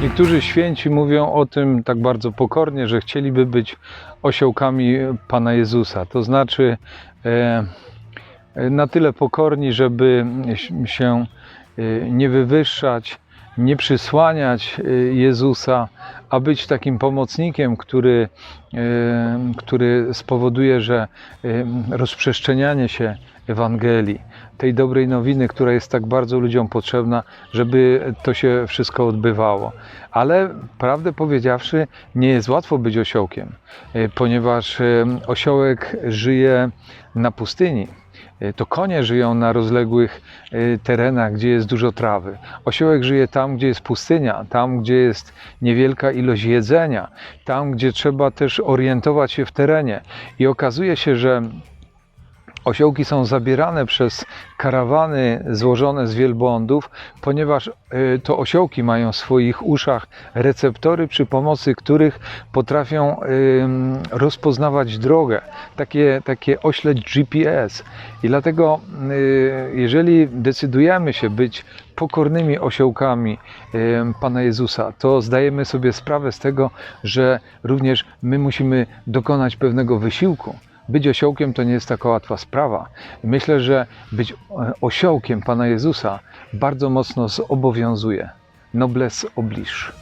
Niektórzy święci mówią o tym tak bardzo pokornie, że chcieliby być osiołkami Pana Jezusa. To znaczy e, e, na tyle pokorni, żeby się e, nie wywyższać, nie przysłaniać e, Jezusa, a być takim pomocnikiem, który, e, który spowoduje, że e, rozprzestrzenianie się Ewangelii, tej dobrej nowiny, która jest tak bardzo ludziom potrzebna, żeby to się wszystko odbywało. Ale prawdę powiedziawszy, nie jest łatwo być osiołkiem, ponieważ osiołek żyje na pustyni. E, To konie żyją na rozległych e, terenach, gdzie jest dużo trawy. Osiołek żyje tam, gdzie jest pustynia, tam, gdzie jest niewielka ilość jedzenia, tam, gdzie trzeba też orientować się w terenie. I okazuje się, że Osiołki są zabierane przez karawany złożone z wielbłądów, ponieważ y, to osiołki mają w swoich uszach receptory, przy pomocy których potrafią rozpoznawać drogę, takie, takie ośle GPS. I dlatego, y, jeżeli decydujemy się być pokornymi osiołkami Pana Jezusa, to zdajemy sobie sprawę z tego, że również my musimy dokonać pewnego wysiłku. Być osiołkiem to nie jest taka łatwa sprawa. Myślę, że być e, osiołkiem Pana Jezusa bardzo mocno zobowiązuje. Noblesse oblige.